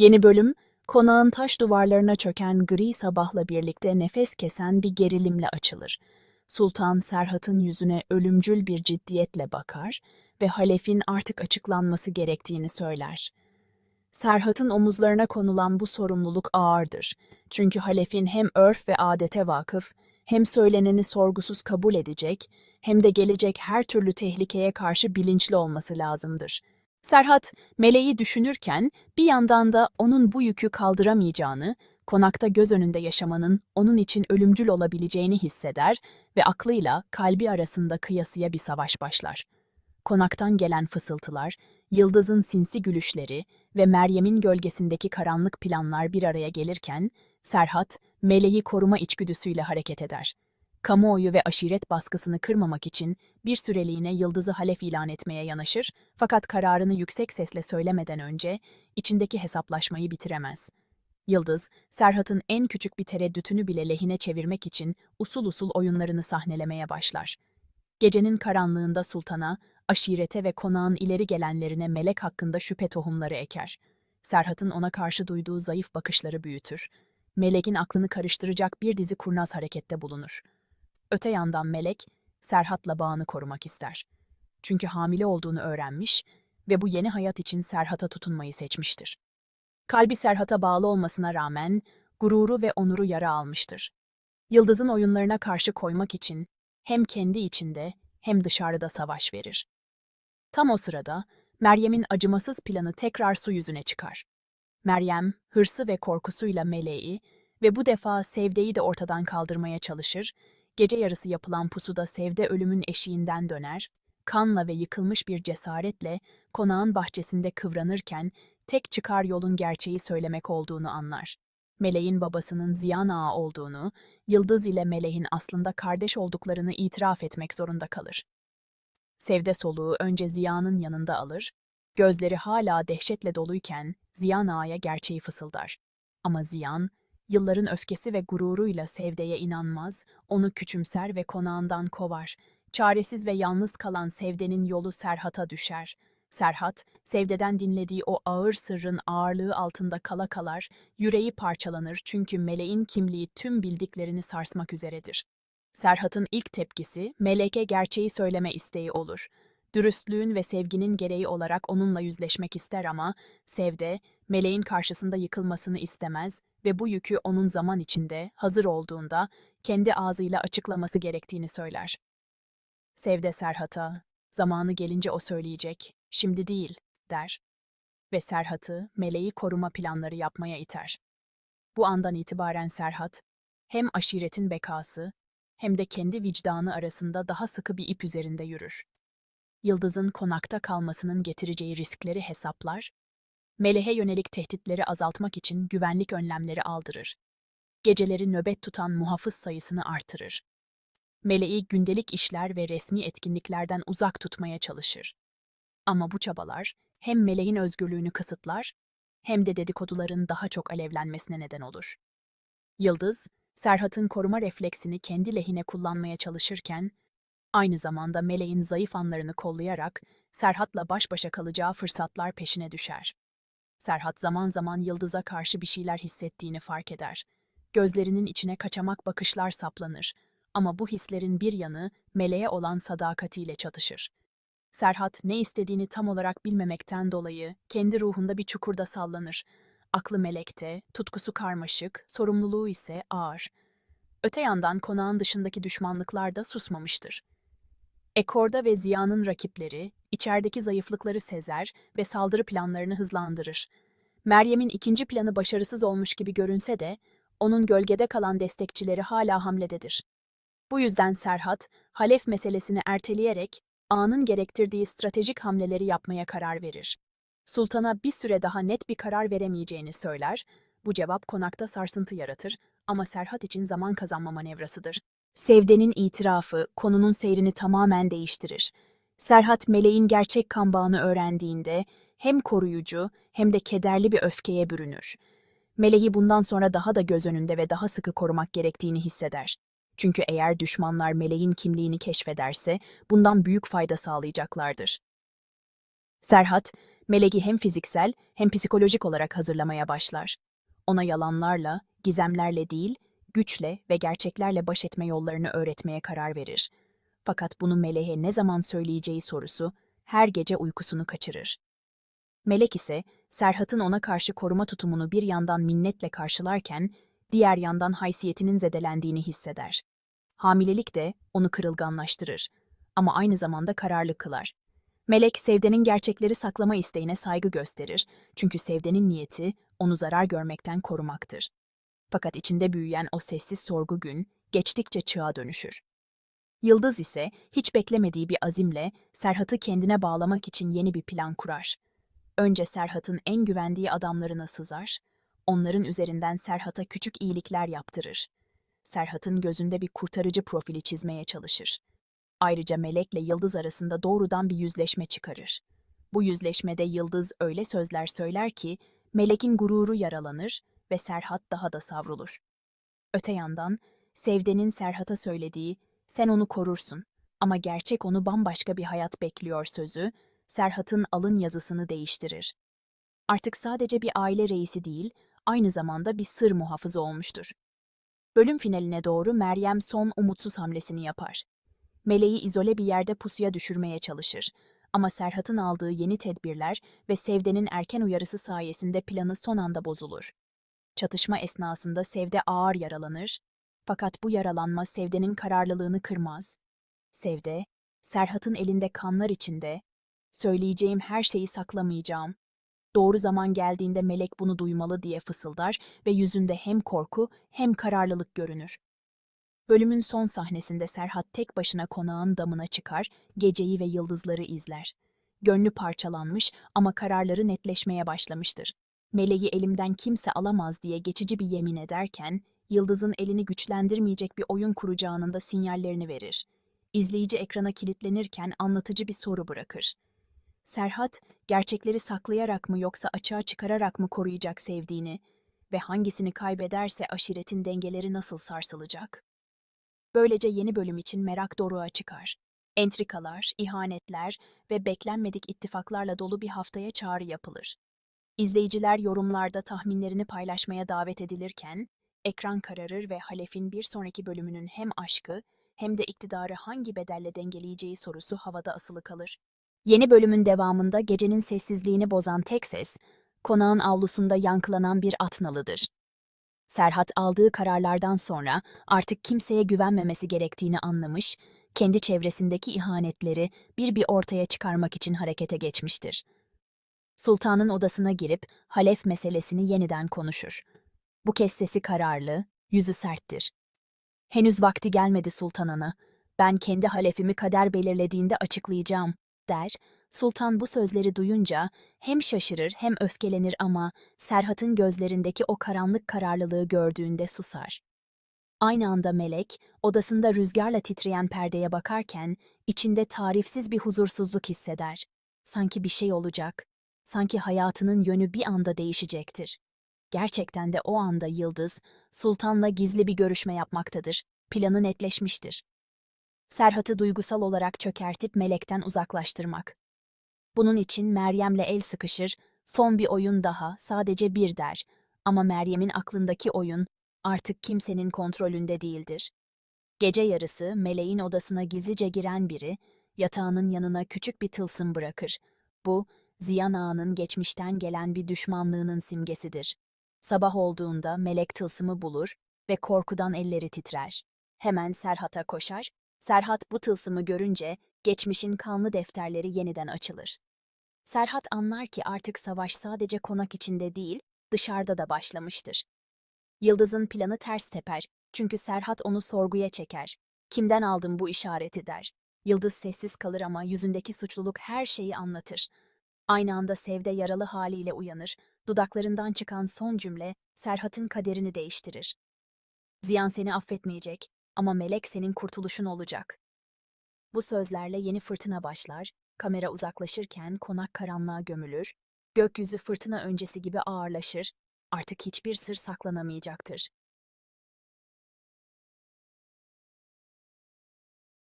Yeni bölüm, konağın taş duvarlarına çöken gri sabahla birlikte nefes kesen bir gerilimle açılır. Sultan Serhat'ın yüzüne ölümcül bir ciddiyetle bakar ve halefin artık açıklanması gerektiğini söyler. Serhat'ın omuzlarına konulan bu sorumluluk ağırdır. Çünkü halefin hem örf ve adete vakıf, hem söyleneni sorgusuz kabul edecek, hem de gelecek her türlü tehlikeye karşı bilinçli olması lazımdır. Serhat, meleği düşünürken bir yandan da onun bu yükü kaldıramayacağını, konakta göz önünde yaşamanın onun için ölümcül olabileceğini hisseder ve aklıyla kalbi arasında kıyasıya bir savaş başlar. Konaktan gelen fısıltılar, Yıldız'ın sinsi gülüşleri ve Meryem'in gölgesindeki karanlık planlar bir araya gelirken, Serhat, meleği koruma içgüdüsüyle hareket eder. Kamuoyu ve aşiret baskısını kırmamak için bir süreliğine Yıldız'ı halef ilan etmeye yanaşır fakat kararını yüksek sesle söylemeden önce içindeki hesaplaşmayı bitiremez. Yıldız, Serhat'ın en küçük bir tereddütünü bile lehine çevirmek için usul usul oyunlarını sahnelemeye başlar. Gecenin karanlığında sultana, aşirete ve konağın ileri gelenlerine melek hakkında şüphe tohumları eker. Serhat'ın ona karşı duyduğu zayıf bakışları büyütür. Melek'in aklını karıştıracak bir dizi kurnaz harekette bulunur. Öte yandan Melek, Serhat'la bağını korumak ister. Çünkü hamile olduğunu öğrenmiş ve bu yeni hayat için Serhat'a tutunmayı seçmiştir. Kalbi Serhat'a bağlı olmasına rağmen gururu ve onuru yara almıştır. Yıldız'ın oyunlarına karşı koymak için hem kendi içinde hem dışarıda savaş verir. Tam o sırada Meryem'in acımasız planı tekrar su yüzüne çıkar. Meryem, hırsı ve korkusuyla Meleği ve bu defa Sevde'yi de ortadan kaldırmaya çalışır, gece yarısı yapılan pusuda Sevde ölümün eşiğinden döner, kanla ve yıkılmış bir cesaretle konağın bahçesinde kıvranırken tek çıkar yolun gerçeği söylemek olduğunu anlar. Meleğin babasının Ziyan Ağa olduğunu, Yıldız ile Meleğin aslında kardeş olduklarını itiraf etmek zorunda kalır. Sevde soluğu önce Ziya'nın yanında alır, gözleri hala dehşetle doluyken Ziyan Ağa'ya gerçeği fısıldar. Ama Ziyan, yılların öfkesi ve gururuyla Sevde'ye inanmaz, onu küçümser ve konağından kovar. Çaresiz ve yalnız kalan Sevde'nin yolu Serhat'a düşer. Serhat, Sevde'den dinlediği o ağır sırrın ağırlığı altında kala kalar, yüreği parçalanır çünkü meleğin kimliği tüm bildiklerini sarsmak üzeredir. Serhat'ın ilk tepkisi, Melek'e gerçeği söyleme isteği olur. Dürüstlüğün ve sevginin gereği olarak onunla yüzleşmek ister ama Sevde, meleğin karşısında yıkılmasını istemez ve bu yükü onun zaman içinde, hazır olduğunda, kendi ağzıyla açıklaması gerektiğini söyler. Sevde Serhat'a, zamanı gelince o söyleyecek, şimdi değil, der. Ve Serhat'ı meleği koruma planları yapmaya iter. Bu andan itibaren Serhat, hem aşiretin bekası hem de kendi vicdanı arasında daha sıkı bir ip üzerinde yürür. Yıldız'ın konakta kalmasının getireceği riskleri hesaplar, Melehe yönelik tehditleri azaltmak için güvenlik önlemleri aldırır. Geceleri nöbet tutan muhafız sayısını artırır. Meleği gündelik işler ve resmi etkinliklerden uzak tutmaya çalışır. Ama bu çabalar hem meleğin özgürlüğünü kısıtlar hem de dedikoduların daha çok alevlenmesine neden olur. Yıldız, Serhat'ın koruma refleksini kendi lehine kullanmaya çalışırken, aynı zamanda meleğin zayıf anlarını kollayarak Serhat'la baş başa kalacağı fırsatlar peşine düşer. Serhat zaman zaman Yıldız'a karşı bir şeyler hissettiğini fark eder. Gözlerinin içine kaçamak bakışlar saplanır ama bu hislerin bir yanı meleğe olan sadakatiyle çatışır. Serhat ne istediğini tam olarak bilmemekten dolayı kendi ruhunda bir çukurda sallanır. Aklı melekte, tutkusu karmaşık, sorumluluğu ise ağır. Öte yandan konağın dışındaki düşmanlıklar da susmamıştır. Ekorda ve Ziya'nın rakipleri, içerideki zayıflıkları sezer ve saldırı planlarını hızlandırır. Meryem'in ikinci planı başarısız olmuş gibi görünse de, onun gölgede kalan destekçileri hala hamlededir. Bu yüzden Serhat, Halef meselesini erteleyerek, anın gerektirdiği stratejik hamleleri yapmaya karar verir. Sultana bir süre daha net bir karar veremeyeceğini söyler, bu cevap konakta sarsıntı yaratır ama Serhat için zaman kazanma manevrasıdır. Sevde'nin itirafı konunun seyrini tamamen değiştirir. Serhat meleğin gerçek kan bağını öğrendiğinde hem koruyucu hem de kederli bir öfkeye bürünür. Meleği bundan sonra daha da göz önünde ve daha sıkı korumak gerektiğini hisseder. Çünkü eğer düşmanlar meleğin kimliğini keşfederse bundan büyük fayda sağlayacaklardır. Serhat, Melek'i hem fiziksel hem psikolojik olarak hazırlamaya başlar. Ona yalanlarla, gizemlerle değil, güçle ve gerçeklerle baş etme yollarını öğretmeye karar verir. Fakat bunu Melek'e ne zaman söyleyeceği sorusu her gece uykusunu kaçırır. Melek ise Serhat'ın ona karşı koruma tutumunu bir yandan minnetle karşılarken, diğer yandan haysiyetinin zedelendiğini hisseder. Hamilelik de onu kırılganlaştırır ama aynı zamanda kararlı kılar. Melek, Sevde'nin gerçekleri saklama isteğine saygı gösterir çünkü Sevde'nin niyeti onu zarar görmekten korumaktır. Fakat içinde büyüyen o sessiz sorgu gün geçtikçe çığa dönüşür. Yıldız ise hiç beklemediği bir azimle Serhat'ı kendine bağlamak için yeni bir plan kurar. Önce Serhat'ın en güvendiği adamlarına sızar, onların üzerinden Serhat'a küçük iyilikler yaptırır. Serhat'ın gözünde bir kurtarıcı profili çizmeye çalışır. Ayrıca Melek'le Yıldız arasında doğrudan bir yüzleşme çıkarır. Bu yüzleşmede Yıldız öyle sözler söyler ki Melek'in gururu yaralanır ve Serhat daha da savrulur. Öte yandan Sevde'nin Serhat'a söylediği "Sen onu korursun ama gerçek onu bambaşka bir hayat bekliyor" sözü Serhat'ın alın yazısını değiştirir. Artık sadece bir aile reisi değil, aynı zamanda bir sır muhafızı olmuştur. Bölüm finaline doğru Meryem son umutsuz hamlesini yapar. Meleği izole bir yerde pusuya düşürmeye çalışır. Ama Serhat'ın aldığı yeni tedbirler ve Sevde'nin erken uyarısı sayesinde planı son anda bozulur. Çatışma esnasında Sevde ağır yaralanır. Fakat bu yaralanma Sevde'nin kararlılığını kırmaz. Sevde, Serhat'ın elinde kanlar içinde, söyleyeceğim her şeyi saklamayacağım. Doğru zaman geldiğinde melek bunu duymalı diye fısıldar ve yüzünde hem korku hem kararlılık görünür. Bölümün son sahnesinde Serhat tek başına konağın damına çıkar, geceyi ve yıldızları izler. Gönlü parçalanmış ama kararları netleşmeye başlamıştır. Meleği elimden kimse alamaz diye geçici bir yemin ederken, Yıldız'ın elini güçlendirmeyecek bir oyun kuracağının da sinyallerini verir. İzleyici ekrana kilitlenirken anlatıcı bir soru bırakır. Serhat, gerçekleri saklayarak mı yoksa açığa çıkararak mı koruyacak sevdiğini ve hangisini kaybederse aşiretin dengeleri nasıl sarsılacak? Böylece yeni bölüm için merak doruğa çıkar. Entrikalar, ihanetler ve beklenmedik ittifaklarla dolu bir haftaya çağrı yapılır. İzleyiciler yorumlarda tahminlerini paylaşmaya davet edilirken, ekran kararır ve Halef'in bir sonraki bölümünün hem aşkı hem de iktidarı hangi bedelle dengeleyeceği sorusu havada asılı kalır. Yeni bölümün devamında gecenin sessizliğini bozan tek ses, konağın avlusunda yankılanan bir at nalıdır. Serhat aldığı kararlardan sonra artık kimseye güvenmemesi gerektiğini anlamış, kendi çevresindeki ihanetleri bir bir ortaya çıkarmak için harekete geçmiştir. Sultanın odasına girip Halef meselesini yeniden konuşur. Bu kez sesi kararlı, yüzü serttir. Henüz vakti gelmedi sultan ana. Ben kendi halefimi kader belirlediğinde açıklayacağım, der. Sultan bu sözleri duyunca hem şaşırır hem öfkelenir ama Serhat'ın gözlerindeki o karanlık kararlılığı gördüğünde susar. Aynı anda Melek, odasında rüzgarla titreyen perdeye bakarken içinde tarifsiz bir huzursuzluk hisseder. Sanki bir şey olacak, sanki hayatının yönü bir anda değişecektir. Gerçekten de o anda Yıldız, Sultan'la gizli bir görüşme yapmaktadır. Planı netleşmiştir. Serhat'ı duygusal olarak çökertip Melek'ten uzaklaştırmak. Bunun için Meryem'le el sıkışır, son bir oyun daha, sadece bir der. Ama Meryem'in aklındaki oyun artık kimsenin kontrolünde değildir. Gece yarısı meleğin odasına gizlice giren biri, yatağının yanına küçük bir tılsım bırakır. Bu, Ziyan Ağa'nın geçmişten gelen bir düşmanlığının simgesidir. Sabah olduğunda melek tılsımı bulur ve korkudan elleri titrer. Hemen Serhat'a koşar, Serhat bu tılsımı görünce geçmişin kanlı defterleri yeniden açılır. Serhat anlar ki artık savaş sadece konak içinde değil, dışarıda da başlamıştır. Yıldız'ın planı ters teper çünkü Serhat onu sorguya çeker. Kimden aldın bu işareti der. Yıldız sessiz kalır ama yüzündeki suçluluk her şeyi anlatır. Aynı anda Sevde yaralı haliyle uyanır. Dudaklarından çıkan son cümle Serhat'ın kaderini değiştirir. Ziyan seni affetmeyecek ama Melek senin kurtuluşun olacak. Bu sözlerle yeni fırtına başlar, kamera uzaklaşırken konak karanlığa gömülür, gökyüzü fırtına öncesi gibi ağırlaşır, artık hiçbir sır saklanamayacaktır.